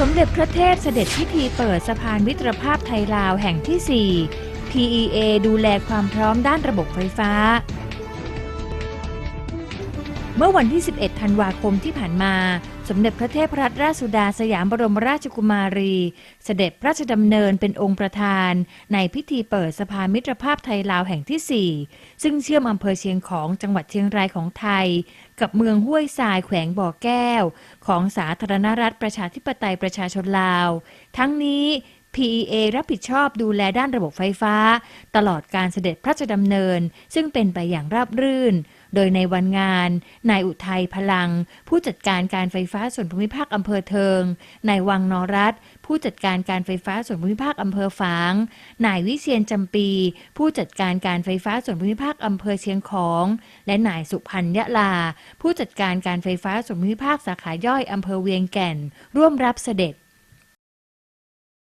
สมเด็จพระเทพเสด็จพิธีเปิดสะพานมิตรภาพไทยลาวแห่งที่ 4 PEA ดูแลความพร้อมด้านระบบไฟฟ้า เมื่อวันที่ 11 ธันวาคมที่ผ่านมา สมเด็จพระเทพรัตนราชสุดาสยามบรมราชกุมารี เสด็จพระราชดำเนินเป็นองค์ประธาน ในพิธีเปิดสะพามิตรภาพไทยลาวแห่งที่ 4 ซึ่งเชื่อมอำเภอเชียงของจังหวัดเชียงรายของไทย กับเมืองห้วยทรายแขวงบ่อแก้ว ของสาธารณรัฐประชาธิปไตยประชาชนลาว ทั้งนี้ PEA รับผิดชอบดูแลด้านระบบไฟฟ้า ตลอดการเสด็จพระราชดำเนิน ซึ่งเป็นไปอย่างราบรื่น โดยในวันงาน นายอุทัยพลัง ผู้จัดการการไฟฟ้าส่วนภูมิภาคอำเภอเทิง นายวังนรัตผู้จัดการการไฟฟ้าส่วนภูมิภาคอำเภอฝาง นายวิเชียนจำปี ผู้จัดการการไฟฟ้าส่วนภูมิภาคอำเภอเชียงของ และนายสุพันยะลา ผู้จัดการการไฟฟ้าส่วนภูมิภาคสาขาย่อยอำเภอเวียงแก่น ร่วมรับเสด็จ